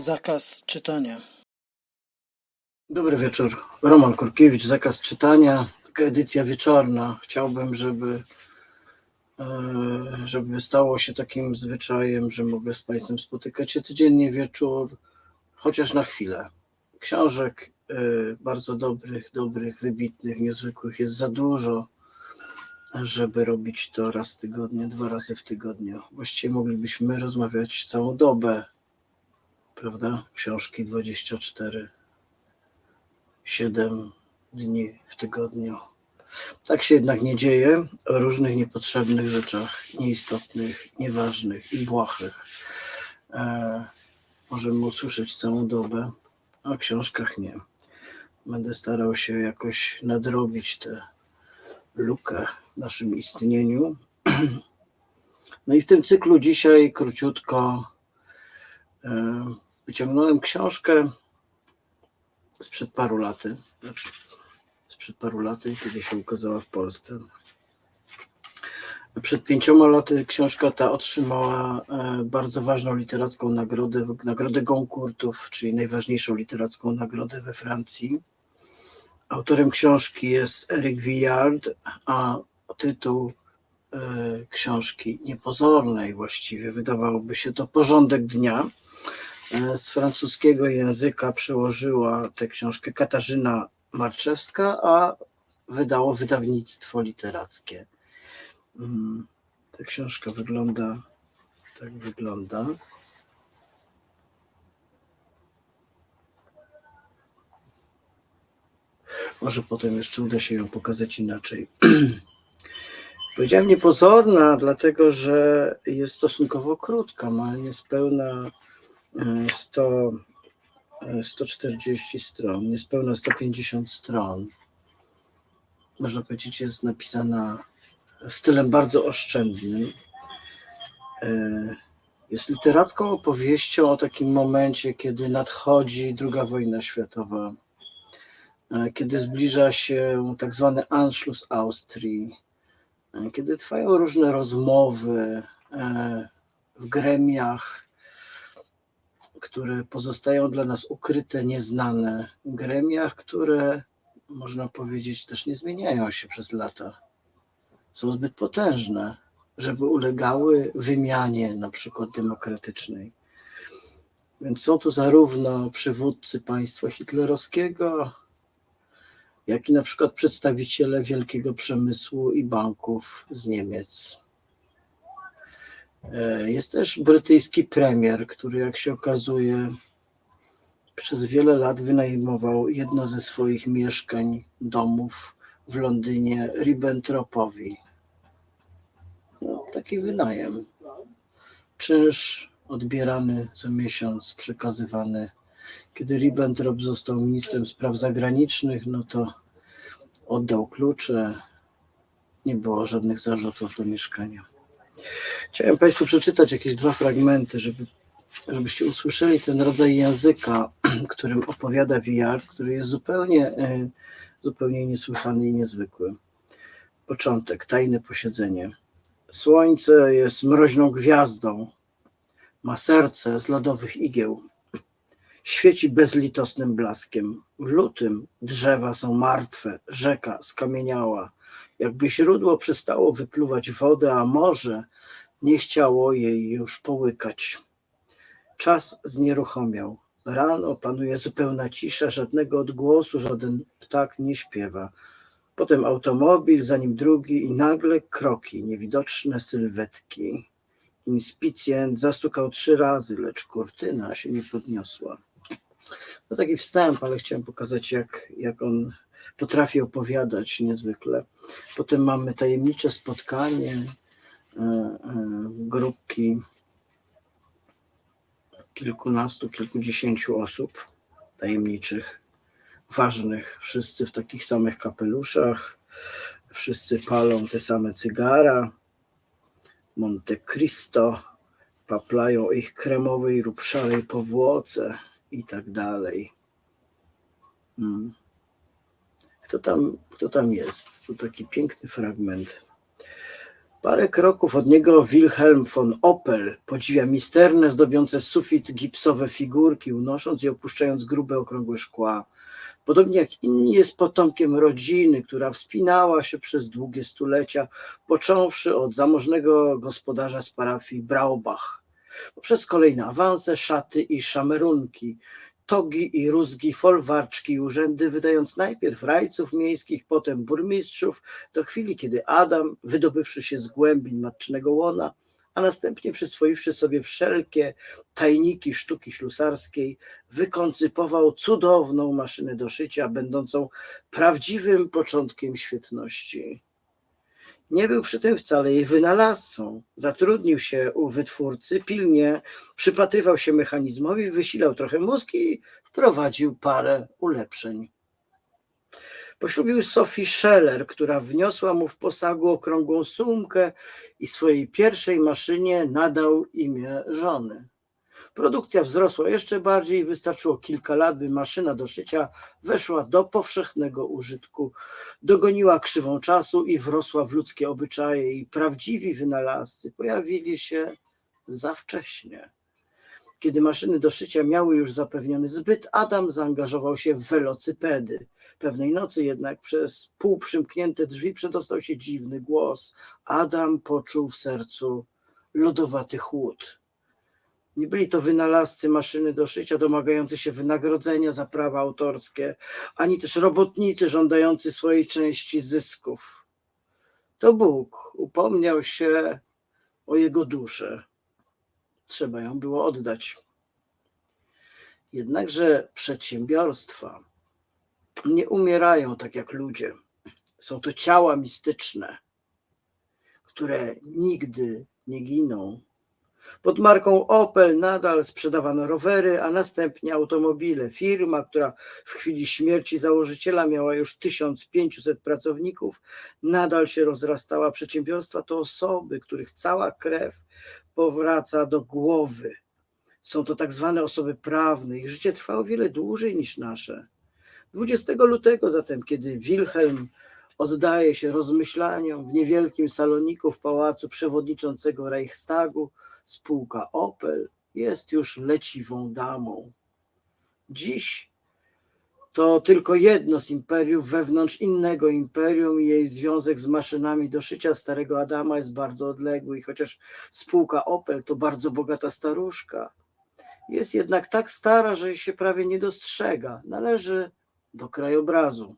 Zakaz czytania. Dobry wieczór. Roman Kurkiewicz, zakaz czytania. Taka edycja wieczorna. Chciałbym, żeby, e, żeby stało się takim zwyczajem, że mogę z Państwem spotykać się codziennie wieczór, chociaż na chwilę. Książek e, bardzo dobrych, dobrych, wybitnych, niezwykłych jest za dużo, żeby robić to raz w tygodniu, dwa razy w tygodniu. Właściwie moglibyśmy rozmawiać całą dobę, prawda? Książki 24 7 dni w tygodniu. Tak się jednak nie dzieje o różnych niepotrzebnych rzeczach, nieistotnych, nieważnych i błahych. E, możemy usłyszeć całą dobę, a o książkach nie. Będę starał się jakoś nadrobić tę lukę w naszym istnieniu. No i w tym cyklu dzisiaj króciutko e, wyciągnąłem książkę sprzed paru laty, znaczy sprzed paru laty, kiedy się ukazała w Polsce. Przed pięcioma laty książka ta otrzymała e, bardzo ważną literacką nagrodę, nagrodę Goncourtów, czyli najważniejszą literacką nagrodę we Francji. Autorem książki jest Eric Villard, a tytuł e, książki niepozornej właściwie, wydawałoby się to porządek dnia, z francuskiego języka przełożyła tę książkę Katarzyna Marczewska, a wydało wydawnictwo literackie. Mm, Ta książka wygląda, tak wygląda. Może potem jeszcze uda się ją pokazać inaczej. Powiedziałem niepozorna, dlatego że jest stosunkowo krótka, ma niespełna 100, 140 stron, niespełna 150 stron. Można powiedzieć, jest napisana stylem bardzo oszczędnym. E, Jest literacką opowieścią o takim momencie, kiedy nadchodzi II wojna światowa, e, kiedy zbliża się tak zwany Anschluss Austrii, e, kiedy trwają różne rozmowy w gremiach, które pozostają dla nas ukryte, nieznane, gremiach, które można powiedzieć też nie zmieniają się przez lata. Są zbyt potężne, żeby ulegały wymianie, na przykład demokratycznej. Więc są tu zarówno przywódcy państwa hitlerowskiego, jak i na przykład przedstawiciele wielkiego przemysłu i banków z Niemiec. E, Jest też brytyjski premier, który, jak się okazuje, przez wiele lat wynajmował jedno ze swoich mieszkań, domów w Londynie Ribbentropowi. No, taki wynajem. Czynsz odbierany co miesiąc, przekazywany. Kiedy Ribbentrop został ministrem spraw zagranicznych, no to oddał klucze. Nie było żadnych zarzutów do mieszkania. Chciałem Państwu przeczytać jakieś dwa fragmenty, żeby, żebyście usłyszeli ten rodzaj języka, którym opowiada VR, który jest zupełnie, e, zupełnie niesłychany i niezwykły. Początek, tajne posiedzenie. Słońce jest mroźną gwiazdą, ma serce z lodowych igieł. Świeci bezlitosnym blaskiem. W lutym drzewa są martwe, rzeka skamieniała, jakby źródło przestało wypluwać wodę, a morze nie chciało jej już połykać. Czas znieruchomiał. Rano panuje zupełna cisza, żadnego odgłosu, żaden ptak nie śpiewa. Potem automobil, za nim drugi i nagle kroki, niewidoczne sylwetki. Inspicjent zastukał trzy razy, lecz kurtyna się nie podniosła. No taki wstęp, ale chciałem pokazać, jak, jak on potrafi opowiadać niezwykle. Potem mamy tajemnicze spotkanie grupki kilkunastu, kilkudziesięciu osób tajemniczych, ważnych, wszyscy w takich samych kapeluszach, wszyscy palą te same cygara. Monte Cristo, paplają ich kremowej lub szarej powłoce i tak dalej. Hmm. Kto tam, kto tam jest? Tu taki piękny fragment. Parę kroków od niego Wilhelm von Opel podziwia misterne, zdobiące sufit gipsowe figurki, unosząc i opuszczając grube, okrągłe szkła. Podobnie jak inni jest potomkiem rodziny, która wspinała się przez długie stulecia, począwszy od zamożnego gospodarza z parafii Braubach, poprzez kolejne awanse, szaty i szamerunki, togi i rózgi, folwarczki i urzędy, wydając najpierw rajców miejskich, potem burmistrzów, do chwili, kiedy Adam, wydobywszy się z głębin matczynego łona, a następnie przyswoiwszy sobie wszelkie tajniki sztuki ślusarskiej, wykoncypował cudowną maszynę do szycia, będącą prawdziwym początkiem świetności. Nie był przy tym wcale jej wynalazcą. Zatrudnił się u wytwórcy, pilnie przypatrywał się mechanizmowi, wysilał trochę mózg i wprowadził parę ulepszeń. Poślubił Sophie Scheller, która wniosła mu w posagu okrągłą sumkę i swojej pierwszej maszynie nadał imię żony. Produkcja wzrosła jeszcze bardziej, wystarczyło kilka lat, by maszyna do szycia weszła do powszechnego użytku, dogoniła krzywą czasu i wrosła w ludzkie obyczaje i prawdziwi wynalazcy pojawili się za wcześnie. Kiedy maszyny do szycia miały już zapewniony zbyt, Adam zaangażował się w welocypedy. Pewnej nocy jednak przez półprzymknięte drzwi przedostał się dziwny głos. Adam poczuł w sercu lodowaty chłód. Nie byli to wynalazcy maszyny do szycia domagający się wynagrodzenia za prawa autorskie, ani też robotnicy żądający swojej części zysków. To Bóg upomniał się o jego duszę. Trzeba ją było oddać. Jednakże przedsiębiorstwa nie umierają tak jak ludzie. Są to ciała mistyczne, które nigdy nie giną. Pod marką Opel nadal sprzedawano rowery, a następnie automobile. Firma, która w chwili śmierci założyciela miała już 1500 pracowników, nadal się rozrastała. Przedsiębiorstwa to osoby, których cała krew powraca do głowy. Są to tak zwane osoby prawne. Ich życie trwało wiele dłużej niż nasze. 20 lutego zatem, kiedy Wilhelm oddaje się rozmyślaniom w niewielkim saloniku w pałacu przewodniczącego Reichstagu, spółka Opel jest już leciwą damą. Dziś to tylko jedno z imperiów wewnątrz innego imperium i jej związek z maszynami do szycia starego Adama jest bardzo odległy i chociaż spółka Opel to bardzo bogata staruszka, jest jednak tak stara, że się prawie nie dostrzega. Należy do krajobrazu.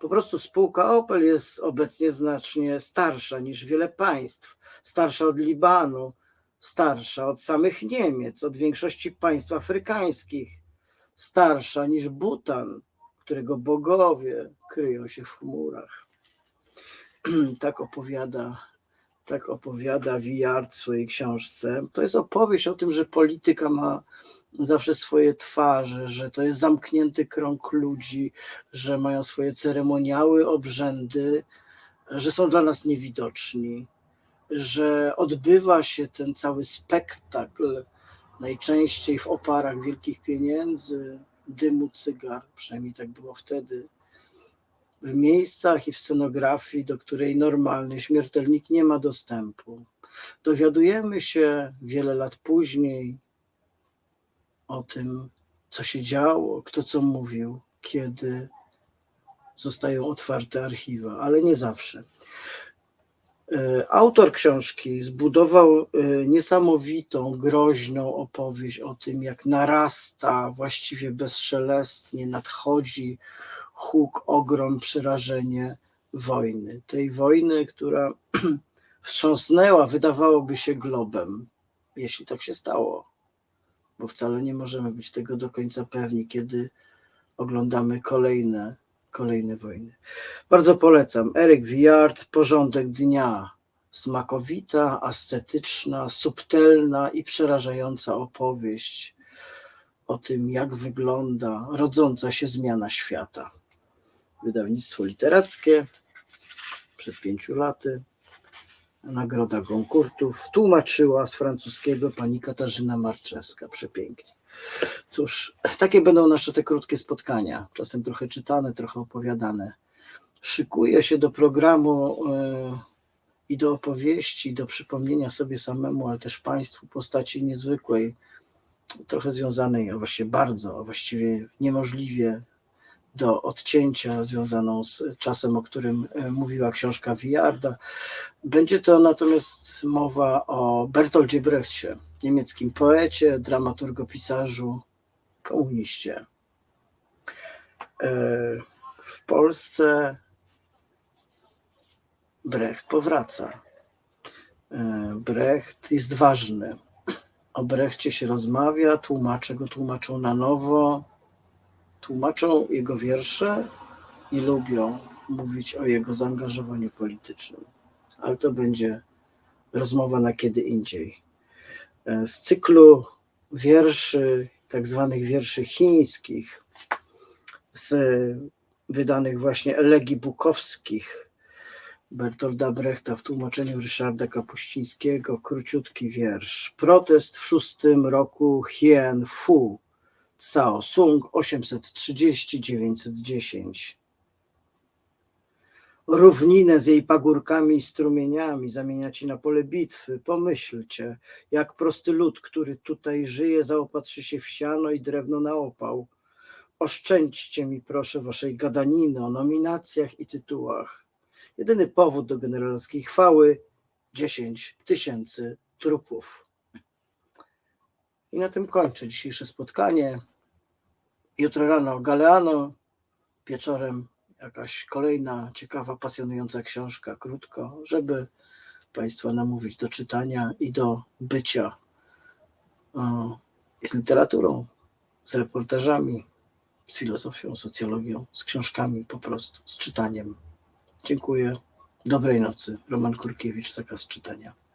Po prostu spółka Opel jest obecnie znacznie starsza niż wiele państw, starsza od Libanu, starsza od samych Niemiec, od większości państw afrykańskich, starsza niż Butan, którego bogowie kryją się w chmurach. tak opowiada, tak opowiada Villard w swojej książce. To jest opowieść o tym, że polityka ma zawsze swoje twarze, że to jest zamknięty krąg ludzi, że mają swoje ceremoniały, obrzędy, że są dla nas niewidoczni, że odbywa się ten cały spektakl najczęściej w oparach wielkich pieniędzy, dymu cygar, przynajmniej tak było wtedy, w miejscach i w scenografii, do której normalny śmiertelnik nie ma dostępu. Dowiadujemy się wiele lat później, o tym, co się działo, kto co mówił, kiedy zostają otwarte archiwa, ale nie zawsze. E, Autor książki zbudował e, niesamowitą, groźną opowieść o tym, jak narasta właściwie bezszelestnie, nadchodzi huk, ogrom, przerażenie wojny. Tej wojny, która wstrząsnęła, wydawałoby się, globem, jeśli tak się stało bo wcale nie możemy być tego do końca pewni, kiedy oglądamy kolejne, kolejne wojny. Bardzo polecam. Eryk Wiard, Porządek Dnia. Smakowita, ascetyczna, subtelna i przerażająca opowieść o tym, jak wygląda rodząca się zmiana świata. Wydawnictwo literackie przed pięciu laty. Nagroda Goncourtów. Tłumaczyła z francuskiego pani Katarzyna Marczewska. Przepięknie. Cóż, takie będą nasze te krótkie spotkania. Czasem trochę czytane, trochę opowiadane. Szykuję się do programu e, i do opowieści, do przypomnienia sobie samemu, ale też Państwu postaci niezwykłej, trochę związanej, a właściwie bardzo, a właściwie niemożliwie do odcięcia, związaną z czasem, o którym e, mówiła książka Wiarda. Będzie to natomiast mowa o Bertoldzie Brechcie, niemieckim poecie, dramaturgopisarzu, komuniście. E, W Polsce Brecht powraca. E, Brecht jest ważny. O Brechcie się rozmawia, tłumacze go tłumaczą na nowo, tłumaczą jego wiersze i lubią mówić o jego zaangażowaniu politycznym. Ale to będzie rozmowa na kiedy indziej. E, Z cyklu wierszy, tak zwanych wierszy chińskich, z wydanych właśnie elegii bukowskich Bertolda Brechta w tłumaczeniu Ryszarda Kapuścińskiego, króciutki wiersz. Protest w szóstym roku Hien Fu, Cao Sung 830-910. Równinę z jej pagórkami i strumieniami zamienia ci na pole bitwy. Pomyślcie, jak prosty lud, który tutaj żyje, zaopatrzy się w siano i drewno na opał. Oszczędźcie mi proszę waszej gadaniny o nominacjach i tytułach. Jedyny powód do generalskiej chwały 10 tysięcy trupów. I na tym kończę dzisiejsze spotkanie. Jutro rano Galeano, wieczorem jakaś kolejna ciekawa, pasjonująca książka, krótko, żeby Państwa namówić do czytania i do bycia o, z literaturą, z reportażami, z filozofią, socjologią, z książkami po prostu, z czytaniem. Dziękuję. Dobrej nocy. Roman Kurkiewicz, zakaz czytania.